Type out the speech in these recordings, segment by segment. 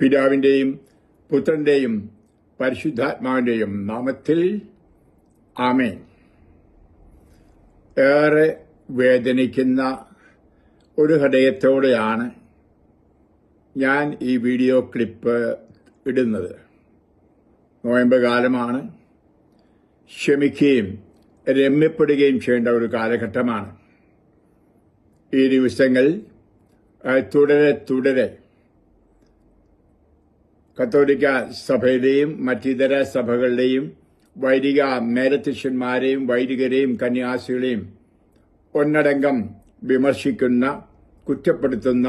പിതാവിന്റെയും പുത്രന്റെയും പരിശുദ്ധാത്മാവിന്റെയും നാമത്തിൽ ആമേൻ. ഏറെ വേദനിക്കുന്ന ഒരു ഹൃദയത്തോടെയാണ് ഞാൻ ഈ വീഡിയോ ക്ലിപ്പ് ഇടുന്നത്. നോയമ്പ് കാലമാണ് ക്ഷമിക്കുകയും രമ്യപ്പെടുകയും ചെയ്യേണ്ട ഒരു കാലഘട്ടമാണ്. ഈ ദിവസങ്ങൾ തുടരെ തുടരെ കത്തോലിക്ക സഭയുടെയും മറ്റിതര സഭകളുടെയും വൈദിക മേലധ്യക്ഷന്മാരെയും വൈദികരെയും കന്യാസികളെയും ഒന്നടങ്കം വിമർശിക്കുന്ന കുറ്റപ്പെടുത്തുന്ന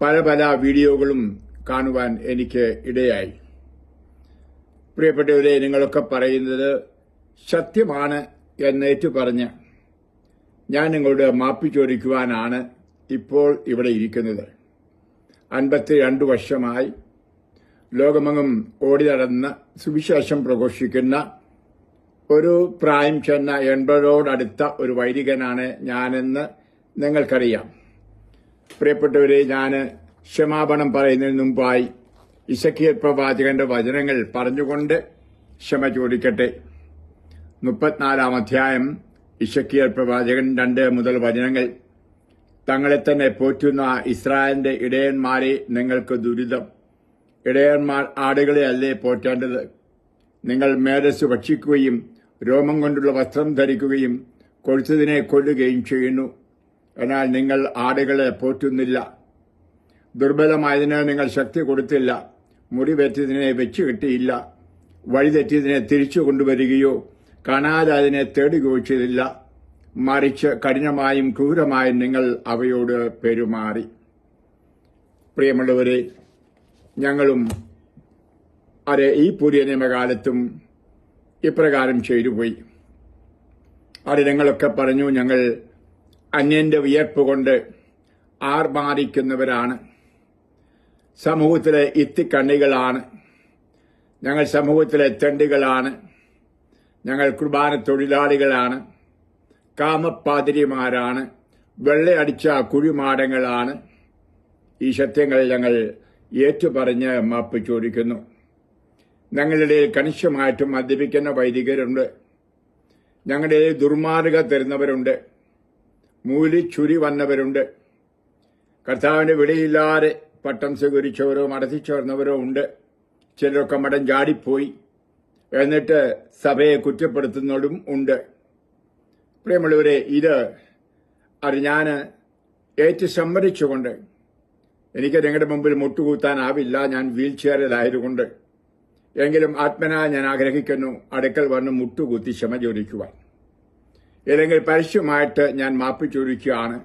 പല പല വീഡിയോകളും കാണുവാൻ എനിക്ക് ഇടയായി. പ്രിയപ്പെട്ടവരെ നിങ്ങളൊക്കെ പറയുന്നത് സത്യമാണ് എന്നേറ്റു പറഞ്ഞ് ഞാൻ നിങ്ങളോട് മാപ്പി ചോദിക്കുവാനാണ് ഇപ്പോൾ ഇവിടെ ഇരിക്കുന്നത്. അൻപത്തി രണ്ട് വർഷമായി ലോകമെങ്ങും ഓടി നടന്ന് സുവിശേഷം പ്രഘോഷിക്കുന്ന ഒരു പ്രായം ചെന്ന എൺപതോടടുത്ത ഒരു വൈദികനാണ് ഞാനെന്ന് നിങ്ങൾക്കറിയാം. പ്രിയപ്പെട്ടവരെ ഞാൻ ക്ഷമാപണം പറയുന്നതിന് മുമ്പായി ഇസക്കിയൽ പ്രവാചകന്റെ വചനങ്ങൾ പറഞ്ഞുകൊണ്ട് ക്ഷമ ചോദിക്കട്ടെ. മുപ്പത്തിനാലാം അധ്യായം ഇഷക്കിയൽ പ്രവാചകൻ രണ്ട് മുതൽ വചനങ്ങൾ. തങ്ങളെ തന്നെ പോറ്റുന്ന ഇസ്രായേലിന്റെ ഇടയന്മാരെ നിങ്ങൾക്ക് ദുരിതം. ഇടയന്മാർ ആടുകളെ അല്ലേ പോറ്റേണ്ടത്? നിങ്ങൾ മേധസ് ഭക്ഷിക്കുകയും രോമം കൊണ്ടുള്ള വസ്ത്രം ധരിക്കുകയും കൊഴുത്തതിനെ കൊല്ലുകയും ചെയ്യുന്നു. എന്നാൽ നിങ്ങൾ ആടുകളെ പോറ്റുന്നില്ല. ദുർബലമായതിന് നിങ്ങൾ ശക്തി കൊടുത്തില്ല. മുറിവേറ്റതിനെ വെച്ച് കിട്ടിയില്ല. വഴിതെറ്റിയതിനെ തിരിച്ചു കൊണ്ടുവരികയോ കാണാതെ അതിനെ തേടുകയോ ചെയ്തില്ല. മറിച്ച് കഠിനമായും ക്രൂരമായും നിങ്ങൾ അവയോട് പെരുമാറി. പ്രിയമുള്ളവരെ ഞങ്ങളും അതെ ഈ പുതിയ നിയമകാലത്തും ഇപ്രകാരം ചെയ്തുപോയി അത് ഞങ്ങളൊക്കെ പറഞ്ഞു ഞങ്ങൾ അന്യന്റെ വിയർപ്പ് കൊണ്ട് ആർമാദിക്കുന്നവരാണ് സമൂഹത്തിലെ ഇത്തിക്കണ്ണികളാണ്. ഞങ്ങൾ സമൂഹത്തിലെ തെണ്ടികളാണ്. ഞങ്ങൾ കുർബാന തൊഴിലാളികളാണ്. കാമപ്പാതിരിമാരാണ്. വെള്ളയടിച്ച കുഴിമാടങ്ങളാണ്. ഈ സത്യങ്ങൾ ഞങ്ങൾ ഏറ്റുപറഞ്ഞ് മാപ്പ് ചോദിക്കുന്നു ഞങ്ങളുടെ കണിശമായിട്ടും മദ്യപിക്കുന്ന വൈദികരുണ്ട്. ഞങ്ങളുടെ ദുർമാർഗ തരുന്നവരുണ്ട്. ചുരി വന്നവരുണ്ട്. കർത്താവിന് വിളിയില്ലാതെ പട്ടം സ്വീകരിച്ചവരോ മടത്തിച്ചേർന്നവരോ ഉണ്ട്. ചിലരൊക്കെ മടം ചാടിപ്പോയി. എന്നിട്ട് സഭയെ കുറ്റപ്പെടുത്തുന്നതും ഉണ്ട്. പ്രിയമുള്ളവരെ ഇത് അത് ഞാൻ ഏറ്റു സമ്മതിച്ചുകൊണ്ട് എനിക്ക് നിങ്ങളുടെ മുമ്പിൽ മുട്ടുകൂത്താനാവില്ല ഞാൻ വീൽ ചെയറിലായതുകൊണ്ട്. എങ്കിലും ആത്മന ഞാൻ ആഗ്രഹിക്കുന്നു അടുക്കൽ വന്ന് മുട്ടുകൂത്തി ക്ഷമ ചോദിക്കുവാൻ. ഇല്ലെങ്കിൽ പരസ്യമായിട്ട് ഞാൻ മാപ്പ് ചോദിക്കുകയാണ്.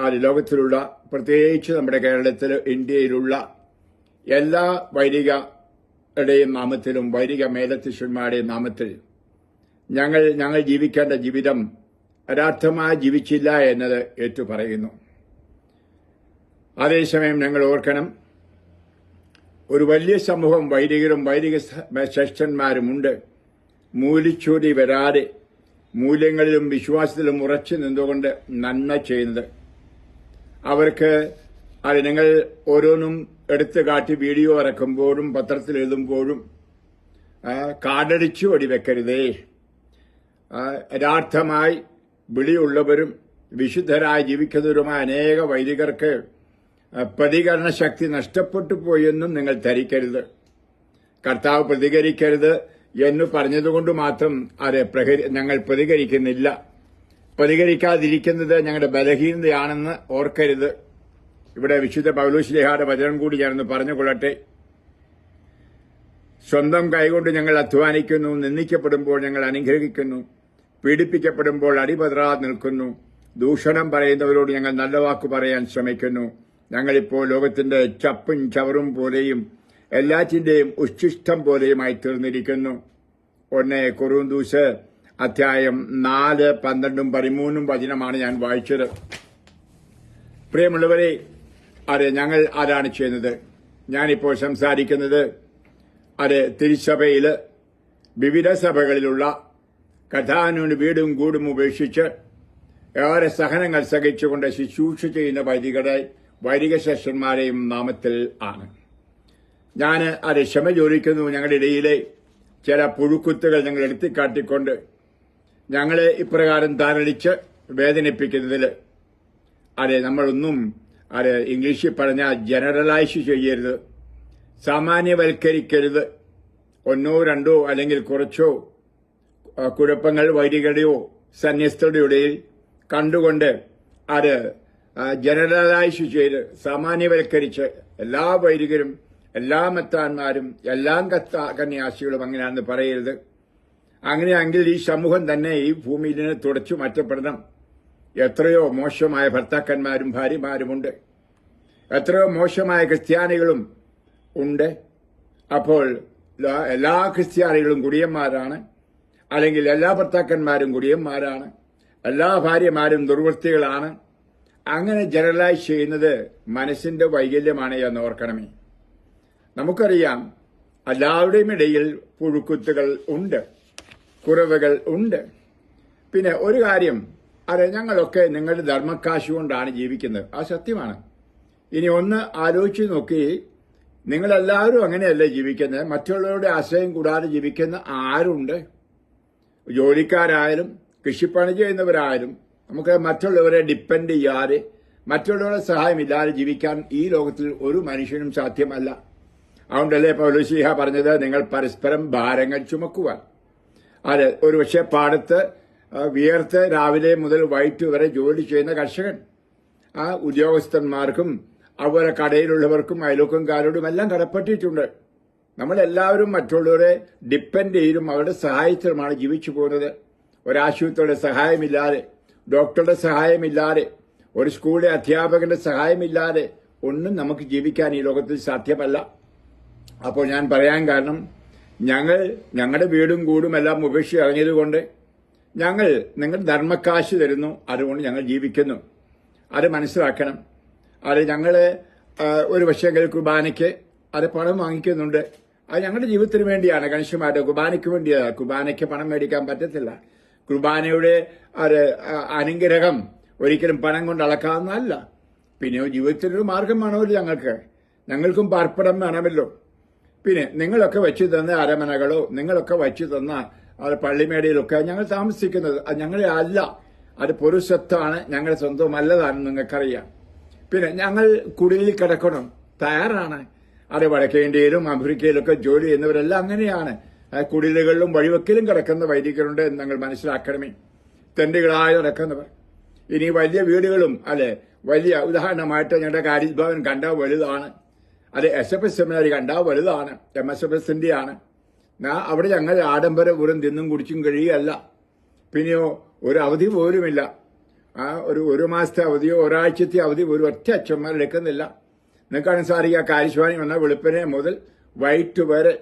അത് ലോകത്തിലുള്ള പ്രത്യേകിച്ച് നമ്മുടെ കേരളത്തിൽ ഇന്ത്യയിലുള്ള എല്ലാ വൈദികരുടെയും നാമത്തിലും വൈദിക മേലത്തിഷ്യന്മാരുടെയും നാമത്തിൽ ഞങ്ങൾ ഞങ്ങൾ ജീവിക്കേണ്ട ജീവിതം യഥാർത്ഥമായി ജീവിച്ചില്ല എന്നത് ഏറ്റുപറയുന്നു. അതേസമയം ഞങ്ങൾ ഓർക്കണം ഒരു വലിയ സമൂഹം വൈദികരും വൈദിക ശ്രേഷ്ഠന്മാരുമുണ്ട്. മൂലിച്ചൂടി വരാതെ മൂല്യങ്ങളിലും വിശ്വാസത്തിലും ഉറച്ചു നിന്നുകൊണ്ട് നന്മ ചെയ്യുന്നത്. അവർക്ക് അത് നിങ്ങൾ ഓരോന്നും എടുത്തു കാട്ടി വീഡിയോ ഇറക്കുമ്പോഴും പത്രത്തിൽ എഴുതുമ്പോഴും കാടടിച്ചു വെക്കരുതേ. യഥാർത്ഥമായി വിളിയുള്ളവരും വിശുദ്ധരായി ജീവിക്കുന്നവരുമായ അനേക വൈദികർക്ക് പ്രതികരണ ശക്തി നഷ്ടപ്പെട്ടു പോയെന്നും നിങ്ങൾ ധരിക്കരുത്. കർത്താവ് പ്രതികരിക്കരുത് എന്ന് പറഞ്ഞതുകൊണ്ട് മാത്രം അത് ഞങ്ങൾ പ്രതികരിക്കുന്നില്ല. പ്രതികരിക്കാതിരിക്കുന്നത് ഞങ്ങളുടെ ബലഹീനതയാണെന്ന് ഓർക്കരുത്. ഇവിടെ വിശുദ്ധ പൗലോശ്ലേഹാരുടെ വചനം കൂടി ഞാനൊന്ന് പറഞ്ഞുകൊള്ളട്ടെ. സ്വന്തം കൈകൊണ്ട് ഞങ്ങൾ അധ്വാനിക്കുന്നു നിന്ദിക്കപ്പെടുമ്പോൾ ഞങ്ങൾ അനുഗ്രഹിക്കുന്നു പീഡിപ്പിക്കപ്പെടുമ്പോൾ അടിപതറാതെ നിൽക്കുന്നു ദൂഷണം പറയുന്നവരോട് ഞങ്ങൾ നല്ല വാക്ക് പറയാൻ ശ്രമിക്കുന്നു. ഞങ്ങളിപ്പോൾ ലോകത്തിന്റെ ചപ്പും ചവറും പോലെയും എല്ലാറ്റിന്റെയും ഉച്ഛിഷ്ടം പോലെയുമായി തീർന്നിരിക്കുന്നു. ഒന്ന് കുറുന്തൂസ് അധ്യായം നാല് പന്ത്രണ്ടും പതിമൂന്നും വചനമാണ് ഞാൻ വായിച്ചത്. പ്രിയമുള്ളവരെ അത് ഞങ്ങൾ ആരാണ് ചെയ്യുന്നത്? ഞാനിപ്പോൾ സംസാരിക്കുന്നത് അത് തിരുസഭയിൽ വിവിധ സഭകളിലുള്ള കഥാനുവിന് വീടും കൂടും ഉപേക്ഷിച്ച് ഏറെ സഹനങ്ങൾ സഹിച്ചുകൊണ്ട് ശുശ്രൂഷ ചെയ്യുന്ന വൈദികരെ വൈദിക ശേഷന്മാരെയും നാമത്തിൽ ആണ്. ഞാൻ അത് ക്ഷമ ചോദിക്കുന്നു. ഞങ്ങളുടെ ഇടയിലെ ചില പുഴുക്കുത്തുകൾ ഞങ്ങൾ എടുത്തിക്കാട്ടിക്കൊണ്ട് ഞങ്ങളെ ഇപ്രകാരം താരടിച്ച് വേദനിപ്പിക്കുന്നതിൽ അത് നമ്മളൊന്നും അത് ഇംഗ്ലീഷിൽ പറഞ്ഞാൽ ജനറലൈസ് ചെയ്യരുത്. സാമാന്യവൽക്കരിക്കരുത്. ഒന്നോ രണ്ടോ അല്ലെങ്കിൽ കുറച്ചോ കുഴപ്പങ്ങൾ വൈദികരുടെയോ സന്യസ്തരുടെയോ ഇടയിൽ കണ്ടുകൊണ്ട് അത് ജനറലൈസ് ചെയ്ത് സാമാന്യവൽക്കരിച്ച് എല്ലാ വൈദികരും എല്ലാ മെത്താന്മാരും എല്ലാ കന്യാസികളും അങ്ങനെയാണെന്ന് പറയരുത്. അങ്ങനെയെങ്കിൽ ഈ സമൂഹം തന്നെ ഈ ഭൂമിയിൽ നിന്ന് തുടച്ചു മാറ്റപ്പെടണം. എത്രയോ മോശമായ ഭർത്താക്കന്മാരും ഭാര്യമാരുമുണ്ട്. എത്രയോ മോശമായ ക്രിസ്ത്യാനികളും ഉണ്ട്. അപ്പോൾ എല്ലാ ക്രിസ്ത്യാനികളും കുടിയന്മാരാണ്. അല്ലെങ്കിൽ എല്ലാ ഭർത്താക്കന്മാരും കുടിയന്മാരാണ്. എല്ലാ ഭാര്യമാരും ദുർവൃത്തികളാണ്. അങ്ങനെ ജനറലൈസ് ചെയ്യുന്നത് മനസ്സിന്റെ വൈകല്യമാണ് എന്ന് ഓർക്കണമേ. നമുക്കറിയാം എല്ലാവരുടെയും ഇടയിൽ പുഴുക്കുത്തുകൾ ഉണ്ട് കുറവുകൾ ഉണ്ട്. പിന്നെ ഒരു കാര്യം അതെ ഞങ്ങളൊക്കെ നിങ്ങളുടെ ധർമ്മക്കാശ് കൊണ്ടാണ് ജീവിക്കുന്നത്. ആ സത്യമാണ്. ഇനി ഒന്ന് ആലോചിച്ച് നോക്കി നിങ്ങളെല്ലാവരും അങ്ങനെയല്ലേ ജീവിക്കുന്നത്? മറ്റുള്ളവരുടെ ആശ്രയം കൂടാതെ ജീവിക്കുന്ന ആരുണ്ട്? ജോലിക്കാരായാലും കൃഷിപ്പണി ചെയ്യുന്നവരായാലും നമുക്ക് മറ്റുള്ളവരെ ഡിപ്പെൻഡ് ചെയ്യാതെ മറ്റുള്ളവരുടെ സഹായമില്ലാതെ ജീവിക്കാൻ ഈ ലോകത്തിൽ ഒരു മനുഷ്യനും സാധ്യമല്ല. അതുകൊണ്ടല്ലേ പൗലുശീഹ പറഞ്ഞത്? നിങ്ങൾ പരസ്പരം ഭാരങ്ങൾ ചുമക്കുവാൻ. അതെ ഒരുപക്ഷെ പാടത്ത് വിയർത്ത് രാവിലെ മുതൽ വൈകിട്ട് വരെ ജോലി ചെയ്യുന്ന കർഷകൻ. ആ ഉദ്യോഗസ്ഥന്മാർക്കും അതുപോലെ കടയിലുള്ളവർക്കും അയൽവക്കംകാരോടും എല്ലാം കടപ്പെട്ടിട്ടുണ്ട്. നമ്മളെല്ലാവരും മറ്റുള്ളവരെ ഡിപ്പെൻഡ് ചെയ്തും അവരുടെ സഹായത്തിലുമാണ് ജീവിച്ചു പോകുന്നത്. ഒരാശുപത്രിയുടെ സഹായമില്ലാതെ ഡോക്ടറുടെ സഹായമില്ലാതെ ഒരു സ്കൂളിലെ അധ്യാപകന്റെ സഹായമില്ലാതെ ഒന്നും നമുക്ക് ജീവിക്കാൻ ഈ ലോകത്തിൽ സാധ്യമല്ല. അപ്പോൾ ഞാൻ പറയാൻ കാരണം ഞങ്ങൾ ഞങ്ങളുടെ വീടും കൂടും എല്ലാം ഉപേക്ഷിച്ച് ഇറങ്ങിയതുകൊണ്ട് ഞങ്ങൾ നിങ്ങൾ ധർമ്മക്കാശ് തരുന്നു അതുകൊണ്ട് ഞങ്ങൾ ജീവിക്കുന്നു. അത് മനസ്സിലാക്കണം. അത് ഞങ്ങൾ ഒരു പക്ഷേങ്കിൽ കുർബാനയ്ക്ക് അത് പണം വാങ്ങിക്കുന്നുണ്ട്. അത് ഞങ്ങളുടെ ജീവിതത്തിന് വേണ്ടിയാണ്. കണിശമായിട്ട് കുർബാനയ്ക്ക് വേണ്ടിയാണ്. കുർബാനയ്ക്ക് പണം മേടിക്കാൻ പറ്റത്തില്ല. കുർബാനയുടെ അനുഗ്രഹം ഒരിക്കലും പണം കൊണ്ട് അളക്കാവുന്നതല്ല. പിന്നെ ജീവിതത്തിനൊരു മാർഗം വേണമല്ലോ ഞങ്ങൾക്ക്. ഞങ്ങൾക്കും പാർപ്പിടം വേണമല്ലോ. പിന്നെ നിങ്ങളൊക്കെ വെച്ച് തന്ന അരമനകളോ നിങ്ങളൊക്കെ വെച്ച് തന്ന പള്ളിമേടയിലൊക്കെ ഞങ്ങൾ താമസിക്കുന്നത്. അത് ഞങ്ങളെ അല്ല. അത് പൊരുസ്വത്താണ് ഞങ്ങളുടെ സ്വന്തമല്ലതാണെന്ന് നിങ്ങൾക്കറിയാം. പിന്നെ ഞങ്ങൾ കുടിലിൽ കിടക്കണം. തയ്യാറാണ്. അത് വടക്കേ ഇന്ത്യയിലും ആഫ്രിക്കയിലൊക്കെ ജോലി ചെയ്യുന്നവരെല്ലാം അങ്ങനെയാണ്. കുടിലുകളിലും വഴിവെക്കിലും കിടക്കുന്ന വൈദികരുണ്ട് എന്ന് ഞങ്ങൾ മനസ്സിലാക്കണമേ. തെണ്ടുകളായി നടക്കുന്നവർ. ഇനി വലിയ വീടുകളും അല്ലെ വലിയ ഉദാഹരണമായിട്ട് ഞങ്ങളുടെ കാര്യഭവൻ കണ്ട വലുതാണ്. അത് എസ് എഫ് എസ് സെമിനാരി കണ്ട വലുതാണ് എം എസ് എഫ് എസിന്റെ ആണ് അവിടെ ഞങ്ങൾ ആഡംബര പൂരം തിന്നും കുടിച്ചും കഴിയുകയല്ല. പിന്നെയോ ഒരു അവധി പോലുമില്ല. ആ ഒരു ഒരു മാസത്തെ അവധിയോ ഒരാഴ്ചത്തെ അവധി ഒരു ഒറ്റ അച്ഛന്മാർ എടുക്കുന്നില്ല നിങ്ങൾക്കാണ് സാറിയ കാര്യശ്വാനി വന്ന വെളുപ്പിനെ മുതൽ വൈകിട്ട് വരെ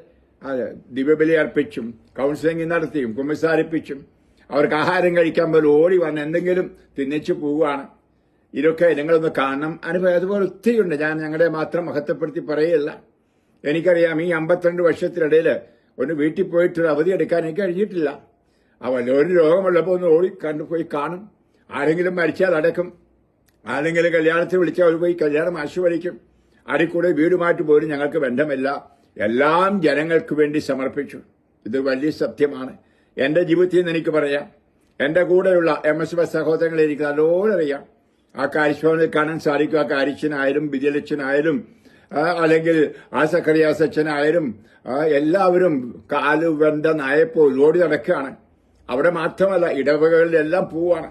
അതെ ദിവ്യബലി അർപ്പിച്ചും കൗൺസിലിംഗ് നടത്തിയും കുമ്പസാരിപ്പിച്ചും അവർക്ക് ആഹാരം കഴിക്കാൻ പോലും ഓടി വന്ന് എന്തെങ്കിലും തിന്നിച്ചു പോവുകയാണ്. ഇതൊക്കെ നിങ്ങളൊന്ന് കാണണം. അനുഭവം അതുപോലെ ഒത്തിരിയുണ്ട്. ഞാൻ ഞങ്ങളെ മാത്രം മഹത്വപ്പെടുത്തി പറയല്ല എനിക്കറിയാം ഈ അമ്പത്തിരണ്ട് വർഷത്തിനിടയിൽ ഒന്ന് വീട്ടിൽ പോയിട്ടൊരു അവധി എടുക്കാൻ എനിക്ക് കഴിഞ്ഞിട്ടില്ല. അവൻ ഒരു രോഗമുള്ളപ്പോൾ ഒന്ന് ഓടി കണ്ടുപോയി കാണും. ആരെങ്കിലും മരിച്ചാൽ അടക്കും. ആരെങ്കിലും കല്യാണത്തിന് വിളിച്ചാൽ അവർ പോയി കല്യാണം ആശുപത്രിക്കും. അടിക്കൂടെ വീടുമായിട്ട് പോലും ഞങ്ങൾക്ക് ബന്ധമില്ല. എല്ലാം ജനങ്ങൾക്ക് വേണ്ടി സമർപ്പിച്ചു. ഇത് വലിയ സത്യമാണ്. എന്റെ ജീവിതത്തിൽ നിന്ന് എനിക്ക് പറയാം. എന്റെ കൂടെയുള്ള എം എസ് എഫ് സഹോദരങ്ങളെ എനിക്ക് നല്ലോണം അറിയാം. ആ കാരിശ്വാമിൽ കാണാൻ സാധിക്കും. ആ കാര്യച്ഛനായാലും വിജയലക്ഷനായാലും അല്ലെങ്കിൽ ആ സക്കറിയാസ് അച്ഛനായാലും എല്ലാവരും കാൽ വെണ്ട നായപ്പോൾ ഓടി നടക്കുകയാണ്. അവിടെ മാത്രമല്ല ഇടവകളിലെല്ലാം പോവാണ്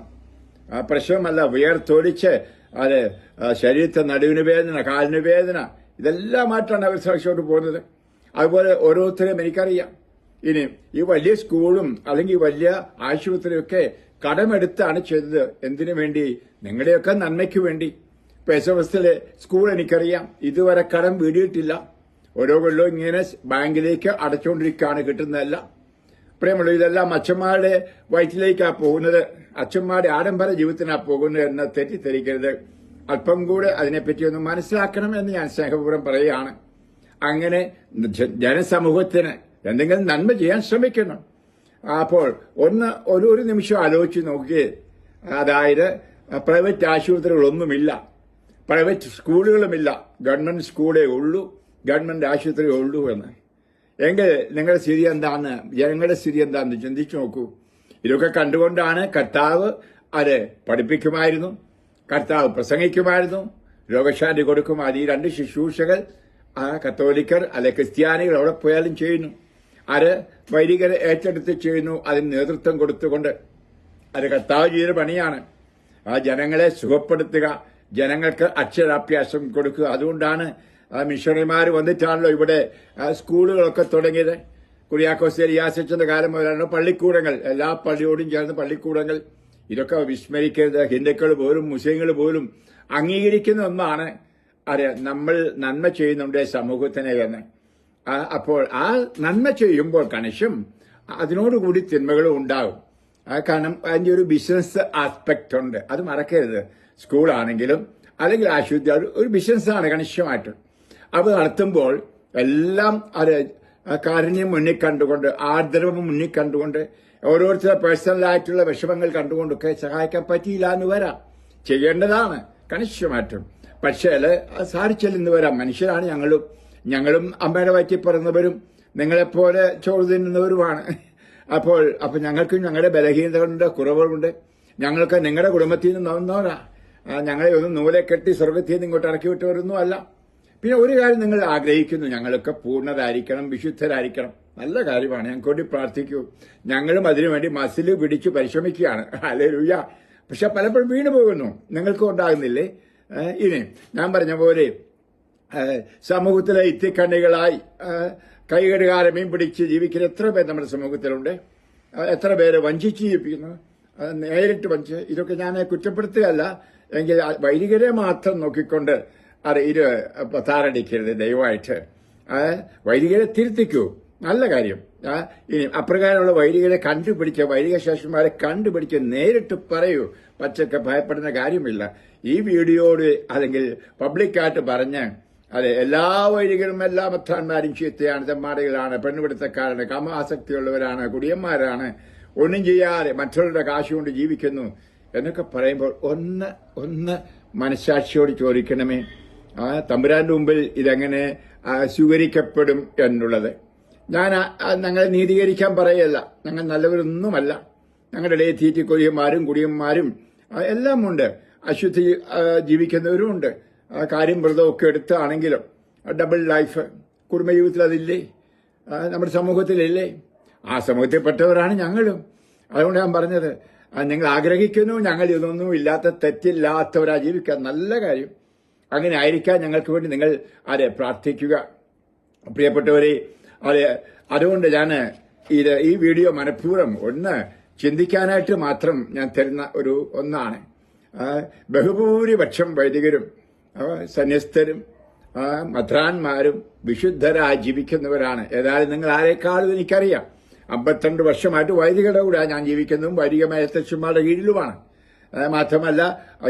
പ്രശ്നമല്ല വിയർത്തൊലിച്ച് അത് ശരീരത്തെ നടുവിന് വേദന കാലിന് വേദന ഇതെല്ലാമായിട്ടാണ് അവർ സുരക്ഷയോട്ട് പോകുന്നത്. അതുപോലെ ഓരോരുത്തരെയും എനിക്കറിയാം. ഇനി ഈ വലിയ സ്കൂളും അല്ലെങ്കിൽ വലിയ ആശുപത്രിയൊക്കെ കടമെടുത്താണ് ചെയ്തത്. എന്തിനു വേണ്ടി? നിങ്ങളുടെയൊക്കെ നന്മയ്ക്ക് വേണ്ടി. ഇപ്പൊ സ്കൂൾ എനിക്കറിയാം. ഇതുവരെ കടം വീടിയിട്ടില്ല. ഓരോ കൊല്ലവും ഇങ്ങനെ ബാങ്കിലേക്ക് അടച്ചുകൊണ്ടിരിക്കുകയാണ് കിട്ടുന്നതല്ല. പ്രിയമുള്ള ഇതെല്ലാം അച്ഛന്മാരുടെ വയറ്റിലേക്കാണ് പോകുന്നത്. അച്ഛന്മാരുടെ ആഡംബര ജീവിതത്തിനാണ് പോകുന്നത് എന്ന് തെറ്റിദ്ധരിക്കരുത്. അല്പം കൂടെ അതിനെപ്പറ്റി ഒന്ന് മനസ്സിലാക്കണം എന്ന് ഞാൻ സ്നേഹപൂർവം പറയുകയാണ്. അങ്ങനെ ജനസമൂഹത്തിന് എന്തെങ്കിലും നന്മ ചെയ്യാൻ ശ്രമിക്കണം അപ്പോൾ ഒന്ന് ഒരു ഒരു നിമിഷം ആലോചിച്ച് നോക്കിയേ. അതായത് പ്രൈവറ്റ് ആശുപത്രികളൊന്നുമില്ല. പ്രൈവറ്റ് സ്കൂളുകളുമില്ല. ഗവൺമെന്റ് സ്കൂളേ ഉള്ളൂ ഗവൺമെന്റ് ആശുപത്രിയേ ഉള്ളൂ എന്ന്. എങ്കിൽ നിങ്ങളുടെ സ്ഥിതി എന്താന്ന് ജനങ്ങളുടെ സ്ഥിതി എന്താന്ന് ചിന്തിച്ചു നോക്കൂ. ഇതൊക്കെ കണ്ടുകൊണ്ടാണ് കർത്താവ് അത് പഠിപ്പിക്കുമായിരുന്നു. കർത്താവ് പ്രസംഗിക്കുമായിരുന്നു രോഗശാന്തി കൊടുക്കുമായിരുന്നു. ഈ രണ്ട് ശുശ്രൂഷകൾ ആ കത്തോലിക്കർ അല്ലെ ക്രിസ്ത്യാനികൾ അവിടെ പോയാലും ചെയ്യുന്നു. അത് വൈദികരെ ഏറ്റെടുത്ത് ചെയ്യുന്നു അതിന് നേതൃത്വം കൊടുത്തുകൊണ്ട്. അത് കർത്താവ് ചെയ്ത പണിയാണ്. ആ ജനങ്ങളെ സുഖപ്പെടുത്തുക ജനങ്ങൾക്ക് അക്ഷരാഭ്യാസം കൊടുക്കുക. അതുകൊണ്ടാണ് മിഷണറിമാർ വന്നിട്ടാണല്ലോ ഇവിടെ സ്കൂളുകളൊക്കെ തുടങ്ങിയത്. കുര്യാക്കോസ് റിയാസിച്ചന്റെ കാലം മുതലാണ് പള്ളിക്കൂടങ്ങൾ. എല്ലാ പള്ളിയോടും ചേർന്ന് പള്ളിക്കൂടങ്ങൾ ഇതൊക്കെ വിസ്മരിക്കരുത് ഹിന്ദുക്കൾ പോലും മുസ്ലിങ്ങൾ പോലും അംഗീകരിക്കുന്ന ഒന്നാണ്. അറിയാം നമ്മൾ നന്മ ചെയ്യുന്നുണ്ട് സമൂഹത്തിന് എന്ന്. അപ്പോൾ ആ നന്മ ചെയ്യുമ്പോൾ കണിശം അതിനോടുകൂടി തിന്മകളും ഉണ്ടാകും. കാരണം അതിന്റെ ഒരു ബിസിനസ് ആസ്പെക്ട് ഉണ്ട്. അത് മറക്കരുത്. സ്കൂളാണെങ്കിലും അല്ലെങ്കിൽ ആശുപത്രി ഒരു ബിസിനസ്സാണ് കണിശമായിട്ട്. അത് നടത്തുമ്പോൾ എല്ലാം അത് കാരുണ്യം മുന്നിൽ കണ്ടുകൊണ്ട് ആർദ്രവം മുന്നിൽ കണ്ടുകൊണ്ട് ഓരോരുത്തരുടെ പേഴ്സണലായിട്ടുള്ള വിഷമങ്ങൾ കണ്ടുകൊണ്ടൊക്കെ സഹായിക്കാൻ പറ്റിയില്ല എന്ന് വരാം. ചെയ്യേണ്ടതാണ്. കണിശമായിട്ടും പക്ഷേ അത് സാധിച്ചില്ലെന്ന് വരാം. മനുഷ്യരാണ് ഞങ്ങളും. ഞങ്ങളും അമ്മയുടെ വയറ്റിൽ പിറന്നവരും. നിങ്ങളെപ്പോലെ ചോറ് തിന്നുന്നവരുമാണ് അപ്പോൾ അപ്പൊ ഞങ്ങൾക്ക് ഞങ്ങളുടെ ബലഹീനതകളുണ്ട് കുറവുകളുണ്ട്. ഞങ്ങൾക്ക് നിങ്ങളുടെ കുടുംബത്തിൽ നിന്ന് വന്നവരാ ഞങ്ങളെ ഒന്ന് നൂലെ കെട്ടി സ്വർഗത്തിൽ നിന്ന് ഇങ്ങോട്ട് ഇറക്കി വിട്ടവരൊന്നും അല്ല. പിന്നെ ഒരു കാര്യം നിങ്ങൾ ആഗ്രഹിക്കുന്നു. ഞങ്ങളൊക്കെ പൂർണരായിരിക്കണം വിശുദ്ധരായിരിക്കണം. നല്ല കാര്യമാണ്. ഞങ്ങൾക്ക് പ്രാർത്ഥിക്കൂ. ഞങ്ങളും അതിനുവേണ്ടി മസിൽ പിടിച്ച് പരിശ്രമിക്കുകയാണ്. അല്ലേ ലുയ്യ പക്ഷെ പലപ്പോഴും വീണു പോകുന്നു. നിങ്ങൾക്കും ഉണ്ടാകുന്നില്ലേ? ഇനി ഞാൻ പറഞ്ഞ പോലെ സമൂഹത്തിലെ ഇത്തിക്കണ്ണികളായി ഏഹ് കൈകടുകാരമീൻ പിടിച്ച് ജീവിക്കുന്ന എത്ര പേർ നമ്മുടെ സമൂഹത്തിലുണ്ട്? എത്ര പേര് വഞ്ചിച്ച് ജീവിപ്പിക്കുന്നു നേരിട്ട് വഞ്ചിച്ച് ഇതൊക്കെ ഞാൻ കുറ്റപ്പെടുത്തുകയല്ല. എങ്കിൽ വൈദികരെ മാത്രം നോക്കിക്കൊണ്ട് അത് ഇത് താറടിക്കരുത് ദയവായിട്ട്. വൈദികരെ തിരുത്തിക്കൂ. നല്ല കാര്യം. ഇനി അപ്രകാരമുള്ള വൈദികരെ കണ്ടുപിടിച്ച വൈദിക ശേഷന്മാരെ കണ്ടുപിടിച്ച് നേരിട്ട് പറയൂ. പച്ചക്ക് ഭയപ്പെടുന്ന കാര്യമില്ല. ഈ വീഡിയോട് അല്ലെങ്കിൽ പബ്ലിക്കായിട്ട് പറഞ്ഞ് അതെ എല്ലാ വൈദികരും എല്ലാ മത്താന്മാരും ചീത്തയാണ് തെമ്മാടികളാണ് പെണ്ണുപിടുത്തക്കാരാണ് കാമാസക്തിയുള്ളവരാണ് കുടിയന്മാരാണ് ഒന്നും ചെയ്യാതെ മറ്റുള്ളവരുടെ കാശ് കൊണ്ട് ജീവിക്കുന്നു എന്നൊക്കെ പറയുമ്പോൾ ഒന്ന് ഒന്ന് മനസാക്ഷിയോട് ചോദിക്കണമേ. ആ തമ്പുരാന്റെ മുമ്പിൽ ഇതെങ്ങനെ സ്വീകരിക്കപ്പെടും എന്നുള്ളത്. ഞാൻ ഞങ്ങളെ നീതീകരിക്കാൻ പറയല്ല. ഞങ്ങൾ നല്ലവരൊന്നുമല്ല. ഞങ്ങളുടെ ഇടയിൽ തീറ്റിക്കൊയ്യന്മാരും കുടിയന്മാരും എല്ലാം ഉണ്ട് അശുദ്ധി ജീവിക്കുന്നവരും ഉണ്ട് കാര്യം വ്രതമൊക്കെ എടുത്താണെങ്കിലും ഡബിൾ ലൈഫ് കുടുംബജീവിതത്തിൽ അതില്ലേ? നമ്മുടെ സമൂഹത്തിലില്ലേ? ആ സമൂഹത്തിൽപ്പെട്ടവരാണ് ഞങ്ങളും. അതുകൊണ്ട് ഞാൻ പറഞ്ഞത് നിങ്ങൾ ആഗ്രഹിക്കുന്നു ഞങ്ങൾ ഇതൊന്നും ഇല്ലാത്ത തെറ്റില്ലാത്തവരാ ജീവിക്കുക. നല്ല കാര്യം. അങ്ങനെ ആയിരിക്കാൻ ഞങ്ങൾക്ക് വേണ്ടി നിങ്ങൾ ആരെ പ്രാർത്ഥിക്കുക. പ്രിയപ്പെട്ടവരെ അതെ അതുകൊണ്ട് ഞാൻ ഇത് ഈ വീഡിയോ മനഃപൂർവം ഒന്ന് ചിന്തിക്കാനായിട്ട് മാത്രം ഞാൻ തരുന്ന ഒരു ഒന്നാണ്. ബഹുഭൂരിപക്ഷം വൈദികരും സന്യസ്തരും മദ്രാന്മാരും വിശുദ്ധരായി ജീവിക്കുന്നവരാണ്. ഏതായാലും നിങ്ങൾ ആരെക്കാളും എനിക്കറിയാം. അമ്പത്തിരണ്ട് വർഷമായിട്ട് വൈദികരുടെ കൂടെ ഞാൻ ജീവിക്കുന്നതും വൈദിക അധ്യക്ഷന്മാരുടെ കീഴിലുമാണ്. മാത്രമല്ല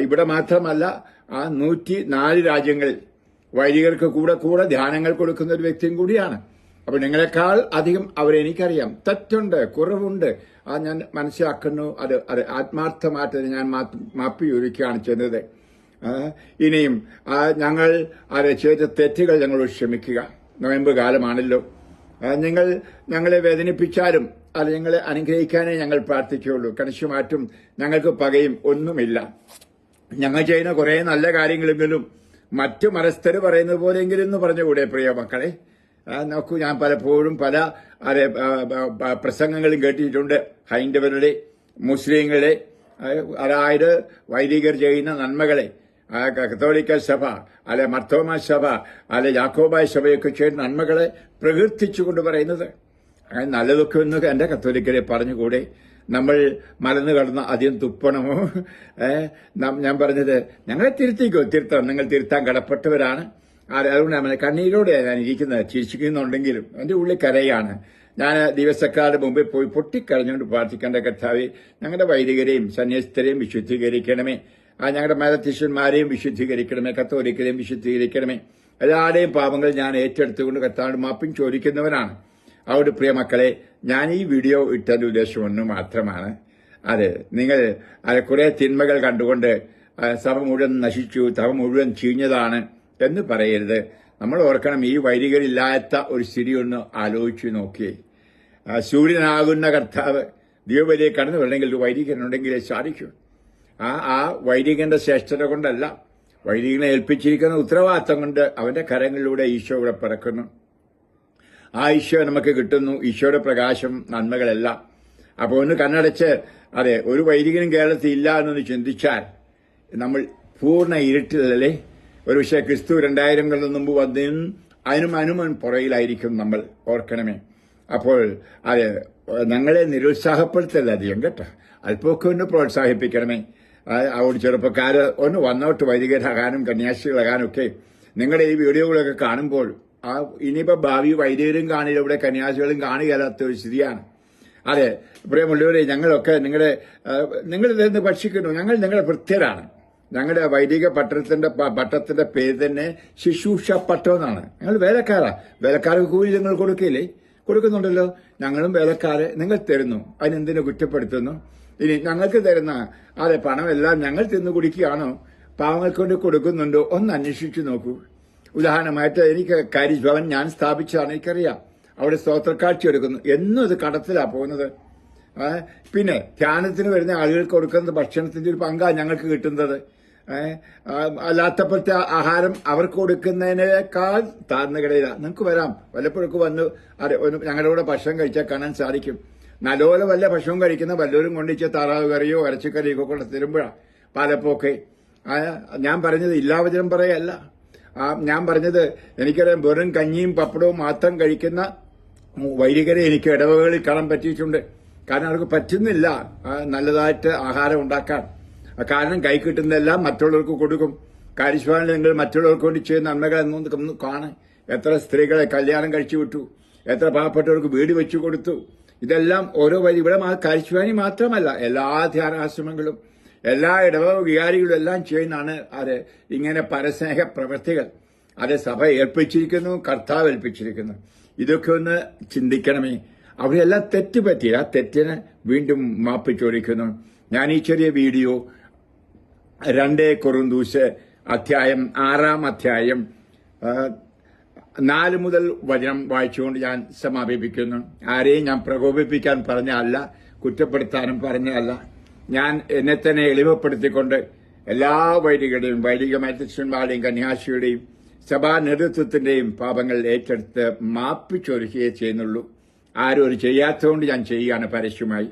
ഇവിടെ മാത്രമല്ല ആ നൂറ്റി നാല് രാജ്യങ്ങളിൽ വൈദികർക്ക് കൂടെ കൂടെ ധ്യാനങ്ങൾ കൊടുക്കുന്ന ഒരു വ്യക്തിയും കൂടിയാണ്. അപ്പൊ നിങ്ങളെക്കാൾ അധികം അവരെനിക്കറിയാം തെറ്റുണ്ട് കുറവുണ്ട്. അത് ഞാൻ മനസ്സിലാക്കുന്നു. അത് അത് ആത്മാർത്ഥമായിട്ട് ഞാൻ മാപ്പ് ഒരുക്കുകയാണ് ചെയ്യുന്നത്. ഇനിയും ഞങ്ങൾ അത് ചെയ്ത തെറ്റുകൾ ഞങ്ങൾ ക്ഷമിക്കുക. നോയമ്പ് കാലമാണല്ലോ. നിങ്ങൾ ഞങ്ങളെ വേദനിപ്പിച്ചാലും അത് ഞങ്ങളെ അനുഗ്രഹിക്കാനേ ഞങ്ങൾ പ്രാർത്ഥിക്കുകയുള്ളൂ. കണിശമായിട്ടും ഞങ്ങൾക്ക് പകയും ഒന്നുമില്ല. ഞങ്ങൾ ചെയ്യുന്ന കുറെ നല്ല കാര്യങ്ങളെങ്കിലും മറ്റു മനസ്ഥര് പറയുന്നത് പോലെയെങ്കിലും എന്ന് പറഞ്ഞുകൂടെ പ്രിയ മക്കളെ? ആ, നോക്കൂ ഞാൻ പലപ്പോഴും പല പ്രസംഗങ്ങളും കേട്ടിട്ടുണ്ട്. ഹൈന്ദവരുടെ മുസ്ലിങ്ങളുടെ അതായത് വൈദികർ ചെയ്യുന്ന നന്മകളെ കത്തോലിക്ക സഭ അല്ലെ മർത്തോമ സഭ അല്ലെ യാക്കോബായ സഭയൊക്കെ ചെയ്യുന്ന നന്മകളെ പ്രകീർത്തിച്ചുകൊണ്ട് പറയുന്നത്. അങ്ങനെ നല്ലതൊക്കെ ഒന്ന് എന്റെ കത്തോലിക്കരെ പറഞ്ഞുകൂടെ? നമ്മൾ മലന്ന് കടന്ന് അധികം തുപ്പണമോ? ഞാൻ പറഞ്ഞത് ഞങ്ങളെ തിരുത്തിക്കോ? തിരുത്തണം. നിങ്ങൾ തിരുത്താൻ കടപ്പെട്ടവരാണ്. അതുകൊണ്ട് ഞാൻ കണ്ണീരോടെ ഞാൻ ഇരിക്കുന്നത്. ചിരിച്ചിരിക്കുന്നുണ്ടെങ്കിലും എന്റെ ഉള്ളിൽ കരയാണ്. ഞാൻ ദിവസക്കാരുടെ മുമ്പിൽ പോയി പൊട്ടിക്കരഞ്ഞുകൊണ്ട് പ്രാർത്ഥിക്കേണ്ട കർത്താവെ ഞങ്ങളുടെ വൈദികരെയും സന്യസ്തരെയും വിശുദ്ധീകരിക്കണമേ. ആ ഞങ്ങളുടെ മതശിഷ്യന്മാരെയും വിശുദ്ധീകരിക്കണമേ. കത്തോലിക്കരെയും വിശുദ്ധീകരിക്കണമേ. എല്ലാവരുടെയും പാപങ്ങൾ ഞാൻ ഏറ്റെടുത്തുകൊണ്ട് കർത്താവിന്റെ മാപ്പിൻ ചോദിക്കുന്നവനാണ്. അവരുടെ പ്രിയ മക്കളെ ഞാൻ ഈ വീഡിയോ ഇട്ടതിന്റെ ഉദ്ദേശം ഒന്ന് മാത്രമാണ്. അത് നിങ്ങൾ അത് കുറെ തിന്മകൾ കണ്ടുകൊണ്ട് സഭ മുഴുവൻ നശിച്ചു സഭ മുഴുവൻ ചീഞ്ഞതാണ്. എന്ന് പറയരുത്. നമ്മൾ ഓർക്കണം ഈ വരികളില്ലാത്ത ഒരു സ്ഥിതി ഒന്ന് ആലോചിച്ച് നോക്കിയേ. സൂര്യനാകുന്ന കർത്താവ് ദീപവലിയെ കടന്നു വരണമെങ്കിൽ ഒരു വൈദികനുണ്ടെങ്കിലേ സാധിക്കൂ. ആ ആ വൈദികന്റെ ശ്രേഷ്ഠത കൊണ്ടല്ല വൈദികനെ ഏൽപ്പിച്ചിരിക്കുന്ന ഉത്തരവാദിത്തം കൊണ്ട് അവന്റെ കരങ്ങളിലൂടെ ഈശോ ഇവിടെ പിറക്കുന്നു. ആ ഈശോ നമുക്ക് കിട്ടുന്നു. ഈശോയുടെ പ്രകാശം നന്മകളെല്ലാം. അപ്പോൾ ഒന്ന് കണ്ണടച്ച് അതെ ഒരു വൈദികനും കേരളത്തിൽ ഇല്ല എന്നൊന്ന് ചിന്തിച്ചാൽ നമ്മൾ പൂർണ ഇരുട്ടിലല്ലേ? ഒരു പക്ഷേ ക്രിസ്തു രണ്ടായിരം കൊല്ലം മുമ്പ് വന്നും അതിനും അനുമൻ പുറയിലായിരിക്കും നമ്മൾ. ഓർക്കണമേ. അപ്പോൾ അത് ഞങ്ങളെ നിരുത്സാഹപ്പെടുത്തല്ല അധികം കേട്ടോ. അല്പമൊക്കെ ഒന്ന് പ്രോത്സാഹിപ്പിക്കണമേ. അവിടെ ചെറുപ്പക്കാർ ഒന്ന് വന്നോട്ട് വൈദികരാകാനും കന്യാസികളാകാനും ഒക്കെ. നിങ്ങളുടെ ഈ വീഡിയോകളൊക്കെ കാണുമ്പോൾ ആ ഇനിയിപ്പോൾ ഭാവി വൈദികരും കാണില്ല ഇവിടെ കന്യാസികളും കാണുകയല്ലാത്ത ഒരു സ്ഥിതിയാണ്. അതെ പ്രിയമുള്ളവരെ ഞങ്ങളൊക്കെ നിങ്ങളുടെ നിങ്ങളിതെന്ന് ഭക്ഷിക്കുന്നു. ഞങ്ങൾ നിങ്ങളുടെ ഭൃത്യരാണ് ഞങ്ങളുടെ വൈദിക പട്ടണത്തിന്റെ പട്ടത്തിന്റെ പേര് തന്നെ ശുശ്രൂഷ പട്ടം എന്നാണ്. ഞങ്ങൾ വേലക്കാരാ. വേലക്കാർക്ക് കൂലി നിങ്ങൾ കൊടുക്കില്ലേ? കൊടുക്കുന്നുണ്ടല്ലോ. ഞങ്ങളും വേലക്കാരെ നിങ്ങൾ തരുന്നു. അതിനെന്തിനു കുറ്റപ്പെടുത്തുന്നു? ഇനി ഞങ്ങൾക്ക് തരുന്ന അതെ പണമെല്ലാം ഞങ്ങൾ തിന്നു കുടിക്കുകയാണോ? പാവങ്ങൾക്ക് കൊണ്ട് കൊടുക്കുന്നുണ്ടോ? ഒന്ന് അന്വേഷിച്ചു നോക്കൂ. ഉദാഹരണമായിട്ട് എനിക്ക് കാരിസ് ഭവൻ ഞാൻ സ്ഥാപിച്ചതാണ് എനിക്കറിയാം. അവിടെ സ്തോത്രക്കാഴ്ച എടുക്കുന്നു. എന്നും ഇത് കടത്തിലാ പോകുന്നത്. പിന്നെ ധ്യാനത്തിന് വരുന്ന ആളുകൾക്ക് കൊടുക്കുന്നത് ഭക്ഷണത്തിന്റെ ഒരു പങ്കാണ് ഞങ്ങൾക്ക് കിട്ടുന്നത്. അല്ലാത്തപ്പോഴത്തെ ആഹാരം അവർക്ക് കൊടുക്കുന്നതിനേക്കാൾ താഴ്ന്ന കിടയിലാണ് നിങ്ങൾക്ക് വരാം. വല്ലപ്പോഴൊക്കെ വന്ന് ഞങ്ങളുടെ കൂടെ ഭക്ഷണം കഴിച്ചാൽ കാണാൻ സാധിക്കും. നല്ലപോലെ വല്ല ഭക്ഷണം കഴിക്കുന്ന വല്ലവരും കൊണ്ടിച്ച താറാവ് കറിയോ ഇറച്ചിക്കറിയോ ഒക്കെ കൊണ്ട് തരുമ്പോഴാണ് പലപ്പോക്കെ. ഞാൻ പറഞ്ഞത് ഇല്ലാവചനം പറയല്ല. ഞാൻ പറഞ്ഞത് എനിക്കറിയാം വെറും കഞ്ഞിയും പപ്പടവും മാത്രം കഴിക്കുന്ന വൈരികരെ എനിക്ക് ഇടവകളിൽ കാണാൻ പറ്റിയിട്ടുണ്ട്. കാരണം അവർക്ക് പറ്റുന്നില്ല നല്ലതായിട്ട് ആഹാരം ഉണ്ടാക്കാൻ. കാരണം കൈ കിട്ടുന്നതെല്ലാം മറ്റുള്ളവർക്ക് കൊടുക്കും. കാര്യസ്വാമിൽ നിങ്ങൾ മറ്റുള്ളവർക്ക് വേണ്ടി ചെയ്യുന്ന നന്മകൾ എന്നൊന്ന് കാണാൻ എത്ര സ്ത്രീകളെ കല്യാണം കഴിച്ചു വിട്ടു. എത്ര പാവപ്പെട്ടവർക്ക് വീട് വെച്ചു കൊടുത്തു. ഇതെല്ലാം ഓരോ വരി ഇവിടെ കാര്യശ്വാനി മാത്രമല്ല എല്ലാ ധ്യാനാശ്രമങ്ങളും എല്ലാ ഇടവ എല്ലാം ചെയ്യുന്നതാണ് അത്. ഇങ്ങനെ പരസ്നേഹ പ്രവൃത്തികൾ അത് സഭ ഏൽപ്പിച്ചിരിക്കുന്നു കർത്താവ് ഏൽപ്പിച്ചിരിക്കുന്നു. ഇതൊക്കെ ഒന്ന് ചിന്തിക്കണമേ. അവിടെയെല്ലാം തെറ്റ് പറ്റി ആ തെറ്റിന് വീണ്ടും മാപ്പ് ചോദിക്കുന്നു. ഞാൻ ഈ ചെറിയ വീഡിയോ രണ്ട് കൊറുന്തൂശ് അധ്യായം ആറാം അധ്യായം നാല് മുതൽ വചനം വായിച്ചുകൊണ്ട് ഞാൻ സമാപിപ്പിക്കുന്നു. ആരെയും ഞാൻ പ്രകോപിപ്പിക്കാൻ പറഞ്ഞല്ല കുറ്റപ്പെടുത്താനും പറഞ്ഞല്ല ഞാൻ എന്നെ തന്നെ എളിമപ്പെടുത്തിക്കൊണ്ട് എല്ലാ വൈദികരുടെയും വൈദിക മധ്യക്ഷന്മാരുടെയും കന്യാസിയുടെയും സഭാ നേതൃത്വത്തിന്റെയും പാപങ്ങൾ ഏറ്റെടുത്ത് മാപ്പ് ചൊരുക്കുകയേ ചെയ്യുന്നുള്ളൂ. ആരും ഒരു ചെയ്യാത്തതുകൊണ്ട് ഞാൻ ചെയ്യുകയാണ് പരസ്യമായി.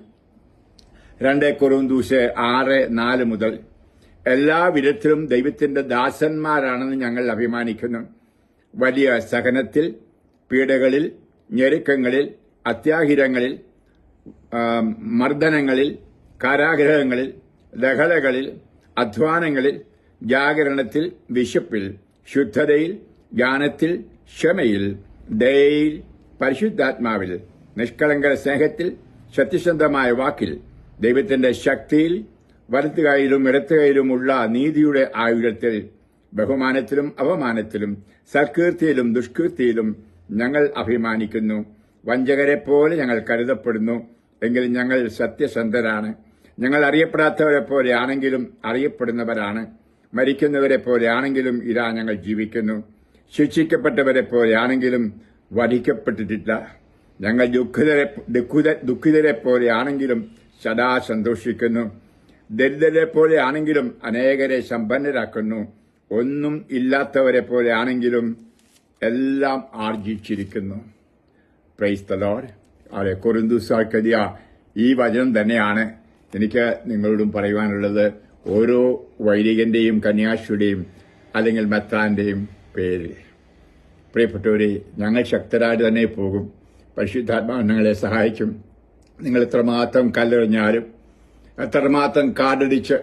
രണ്ട് കൊറുന്തൂസ് ആറ് നാല് മുതൽ എല്ലാ വിധത്തിലും ദൈവത്തിന്റെ ദാസന്മാരാണെന്ന് ഞങ്ങൾ അഭിമാനിക്കുന്നു. വലിയ സഹനത്തിൽ പീഡകളിൽ ഞെരുക്കങ്ങളിൽ അത്യാഹിരങ്ങളിൽ ആ, മർദ്ദനങ്ങളിൽ കാരാഗ്രഹങ്ങളിൽ ലഹളകളിൽ അധ്വാനങ്ങളിൽ ജാഗരണത്തിൽ വിശപ്പിൽ ശുദ്ധതയിൽ ജ്ഞാനത്തിൽ ക്ഷമയിൽ ദയയിൽ പരിശുദ്ധാത്മാവിൽ നിഷ്കളങ്ക സ്നേഹത്തിൽ സത്യസന്ധമായ വാക്കിൽ ദൈവത്തിന്റെ ശക്തിയിൽ വലത്തുകൈയിലും ഇടത്തുകൈയിലുമുള്ള നീതിയുടെ ആയുധത്തിൽ ബഹുമാനത്തിലും അപമാനത്തിലും സൽകീർത്തിയിലും ദുഷ്കീർത്തിയിലും ഞങ്ങൾ അഭിമാനിക്കുന്നു. വഞ്ചകരെ പോലെ ഞങ്ങൾ കരുതപ്പെടുന്നു. എങ്കിലും ഞങ്ങൾ സത്യസന്ധരാണ്. ഞങ്ങൾ അറിയപ്പെടാത്തവരെ പോലെ ആണെങ്കിലും അറിയപ്പെടുന്നവരാണ്. മരിക്കുന്നവരെ പോലെ ആണെങ്കിലും ഇതാ ഞങ്ങൾ ജീവിക്കുന്നു. ശിക്ഷിക്കപ്പെട്ടവരെ പോലെ ആണെങ്കിലും വധിക്കപ്പെട്ടിട്ടില്ല. ഞങ്ങൾ ദുഃഖിതരെ ദുഃഖിത ദുഃഖിതരെ പോലെ ആണെങ്കിലും സദാ സന്തോഷിക്കുന്നു. ദരിദ്രരെ പോലെ ആണെങ്കിലും അനേകരെ സമ്പന്നരാക്കുന്നു. ഒന്നും ഇല്ലാത്തവരെ പോലെ ആണെങ്കിലും എല്ലാം ആർജിച്ചിരിക്കുന്നു. പ്രൈസ് അവരെ അതെ ഈ വചനം തന്നെയാണ് എനിക്ക് നിങ്ങളോടും പറയുവാനുള്ളത്. ഓരോ വൈദികന്റെയും കന്യാശിയുടെയും അല്ലെങ്കിൽ മെത്രാന്റെയും പേര് പ്രിയപ്പെട്ടവരെ ഞങ്ങൾ ശക്തരായിട്ട് തന്നെ പോകും. പരിശുദ്ധാത്മാവ് ഞങ്ങളെ സഹായിക്കും. നിങ്ങൾ എത്രമാത്രം കല്ലെറിഞ്ഞാലും എത്രമാത്രം കാടടിച്ച്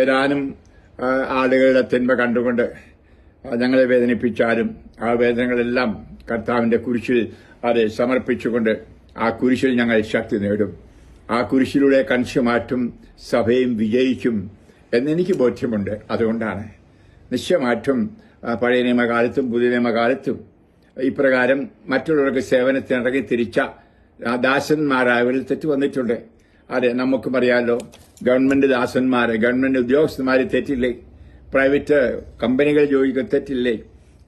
ഏതാനും ആളുകളുടെ തിന്മ കണ്ടുകൊണ്ട് ഞങ്ങളെ വേദനിപ്പിച്ചാലും ആ വേദനകളെല്ലാം കർത്താവിന്റെ കുരിശിൽ അത് സമർപ്പിച്ചുകൊണ്ട് ആ കുരിശിൽ ഞങ്ങൾ ശക്തി നേടും. ആ കുരിശിലൂടെ കൺശുമാറ്റും മാറ്റും സഭയും വിജയിക്കും എന്നെനിക്ക് ബോധ്യമുണ്ട്. അതുകൊണ്ടാണ് നിശ്ചയമാറ്റും പഴയ നിയമകാലത്തും പുതിയ നിയമകാലത്തും ഇപ്രകാരം മറ്റുള്ളവർക്ക് സേവനത്തിനിറങ്ങി തിരിച്ച ദാസന്മാരായവരിൽ തെറ്റ് വന്നിട്ടുണ്ട്. അതെ നമുക്ക് അറിയാലോ ഗവൺമെന്റ് ദാസന്മാരെ ഗവൺമെന്റ് ഉദ്യോഗസ്ഥന്മാരെ തെറ്റില്ലേ? പ്രൈവറ്റ് കമ്പനികൾ ജോലിക്ക് തെറ്റില്ലേ?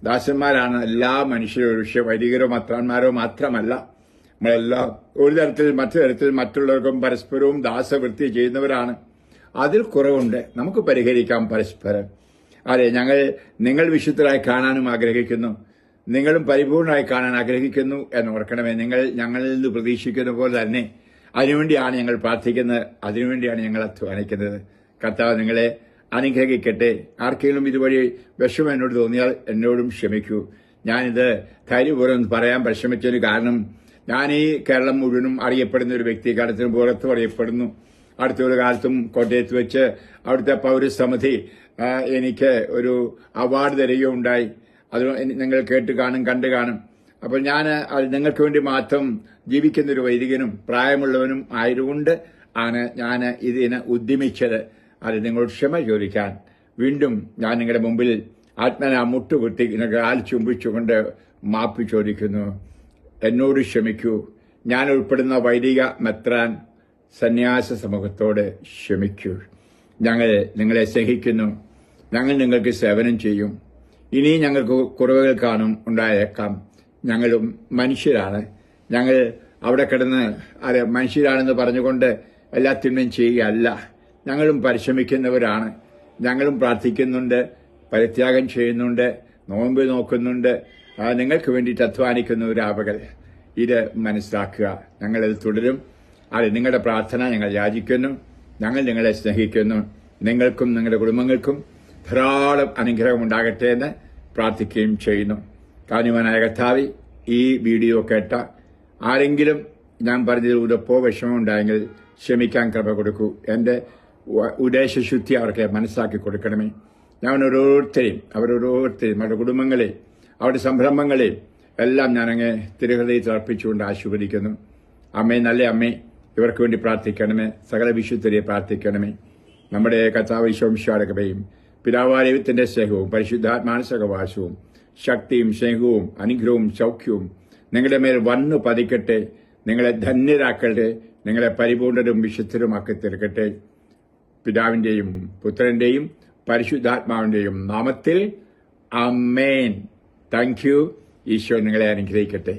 ദാസന്മാരാണ് എല്ലാ മനുഷ്യരും പക്ഷേ വൈദികരോ മത്രാന്മാരോ മാത്രമല്ല. നമ്മളെല്ലാ ഒരു തരത്തിൽ മറ്റു തരത്തിൽ മറ്റുള്ളവർക്കും പരസ്പരവും ദാസവൃത്തി ചെയ്യുന്നവരാണ്. അതിൽ കുറവുണ്ട്. നമുക്ക് പരിഹരിക്കാം പരസ്പരം. അതെ ഞങ്ങൾ നിങ്ങൾ വിശുദ്ധരായി കാണാനും ആഗ്രഹിക്കുന്നു. നിങ്ങളും പരിപൂർണമായി കാണാൻ ആഗ്രഹിക്കുന്നു എന്ന് ഓർക്കണമേ. നിങ്ങൾ ഞങ്ങളിൽ നിന്ന് പ്രതീക്ഷിക്കുന്ന പോലെ തന്നെ അതിനുവേണ്ടിയാണ് ഞങ്ങൾ പ്രാർത്ഥിക്കുന്നത്. അതിനുവേണ്ടിയാണ് ഞങ്ങൾ അധ്വാനിക്കുന്നത്. കർത്താവ് നിങ്ങളെ അനുഗ്രഹിക്കട്ടെ. ആർക്കെങ്കിലും ഇതുവഴി വിഷമം എന്നോട് തോന്നിയാൽ എന്നോടും ക്ഷമിക്കൂ. ഞാനിത് ധൈര്യപൂർവം പറയാൻ പരിശ്രമിച്ചതിന് കാരണം ഞാൻ ഈ കേരളം മുഴുവനും അറിയപ്പെടുന്ന ഒരു വ്യക്തി. കാലത്തിന് പുറത്തും അറിയപ്പെടുന്നു. അടുത്ത ഒരു കാലത്തും കോട്ടയത്ത് വെച്ച് അവിടുത്തെ പൗരസമിതി എനിക്ക് ഒരു അവാർഡ് തരികയുണ്ടായി അത് നിങ്ങൾ കേട്ട് കാണും കണ്ടു കാണും. അപ്പോൾ ഞാൻ നിങ്ങൾക്ക് വേണ്ടി മാത്രം ജീവിക്കുന്ന ഒരു വൈദികനും പ്രായമുള്ളവനും ആയതുകൊണ്ട് ആണ് ഞാൻ ഇതിനെ ഉദ്യമിച്ചത്. അത് നിങ്ങൾ ക്ഷമ ചോദിക്കാൻ. വീണ്ടും ഞാൻ നിങ്ങളുടെ മുമ്പിൽ ആത്മന മുട്ടുകുത്തി കാൽ ചുംബിച്ചുകൊണ്ട് മാപ്പ് ചോദിക്കുന്നു. എന്നോട് ക്ഷമിക്കൂ. ഞാൻ ഉൾപ്പെടുന്ന വൈദിക മെത്രാൻ സന്യാസ സമൂഹത്തോട് ക്ഷമിക്കൂ. ഞങ്ങൾ നിങ്ങളെ സ്നേഹിക്കുന്നു. ഞങ്ങൾ നിങ്ങൾക്ക് സേവനം ചെയ്യും. ഇനി ഞങ്ങൾക്ക് കുറവുകൾ കാണും ഉണ്ടായേക്കാം. ഞങ്ങളും മനുഷ്യരാണ്. ഞങ്ങൾ അവിടെ കിടന്ന് അതെ മനുഷ്യരാണെന്ന് പറഞ്ഞുകൊണ്ട് എല്ലാ തിന്മയും ചെയ്യുകയല്ല. ഞങ്ങളും പരിശ്രമിക്കുന്നവരാണ്. ഞങ്ങളും പ്രാർത്ഥിക്കുന്നുണ്ട് പരിത്യാഗം ചെയ്യുന്നുണ്ട് നോമ്പ് നോക്കുന്നുണ്ട്. നിങ്ങൾക്ക് വേണ്ടിയിട്ട് അധ്വാനിക്കുന്നവരാവകൾ ഇത് മനസ്സിലാക്കുക. ഞങ്ങളത് തുടരും. അതെ നിങ്ങളുടെ പ്രാർത്ഥന ഞങ്ങൾ യാചിക്കുന്നു. ഞങ്ങൾ നിങ്ങളെ സ്നേഹിക്കുന്നു. നിങ്ങൾക്കും നിങ്ങളുടെ കുടുംബങ്ങൾക്കും ധാരാളം അനുഗ്രഹം ഉണ്ടാകട്ടെ എന്ന് പ്രാർത്ഥിക്കുകയും ചെയ്യുന്നു. കാഞ്ഞുമാനായ കഥാവി ഈ വീഡിയോ കേട്ട ആരെങ്കിലും ഞാൻ പറഞ്ഞതിൽ ഉദപ്പോ വിഷമം ഉണ്ടായെങ്കിൽ ക്ഷമിക്കാൻ കൃപ കൊടുക്കൂ. എന്റെ ഉദ്ദേശശുദ്ധി അവർക്ക് മനസ്സിലാക്കി കൊടുക്കണമേ. ഞാൻ ഓരോരുത്തരെയും അവരോരോരുത്തരെയും അവരുടെ കുടുംബങ്ങളെയും അവരുടെ സംരംഭങ്ങളെയും എല്ലാം ഞാനങ്ങ് തിരുഹൃദയത്തിൽ അർപ്പിച്ചുകൊണ്ട് ആശീർവദിക്കുന്നു. അമ്മേ നല്ല അമ്മേ ഇവർക്ക് വേണ്ടി പ്രാർത്ഥിക്കണമേ. സകല വിശുദ്ധരെ പ്രാർത്ഥിക്കണമേ. നമ്മുടെ കഥാവ് ശോംശാടകയും പിതാവാരയത്തിന്റെ സ്നേഹവും പരിശുദ്ധാത്മാനസകവാസവും ശക്തിയും സ്നേഹവും അനുഗ്രഹവും സൗഖ്യവും നിങ്ങളുടെ മേൽ വന്നു പതിക്കട്ടെ നിങ്ങളെ ധന്യരാക്കട്ടെ നിങ്ങളെ പരിപൂർണരും വിശുദ്ധരുമാക്കി തീർക്കട്ടെ. പിതാവിന്റെയും പുത്രന്റെയും പരിശുദ്ധാത്മാവിന്റെയും നാമത്തിൽ അമ്മേൻ താങ്ക് യു. ഈശോ നിങ്ങളെ അനുഗ്രഹിക്കട്ടെ.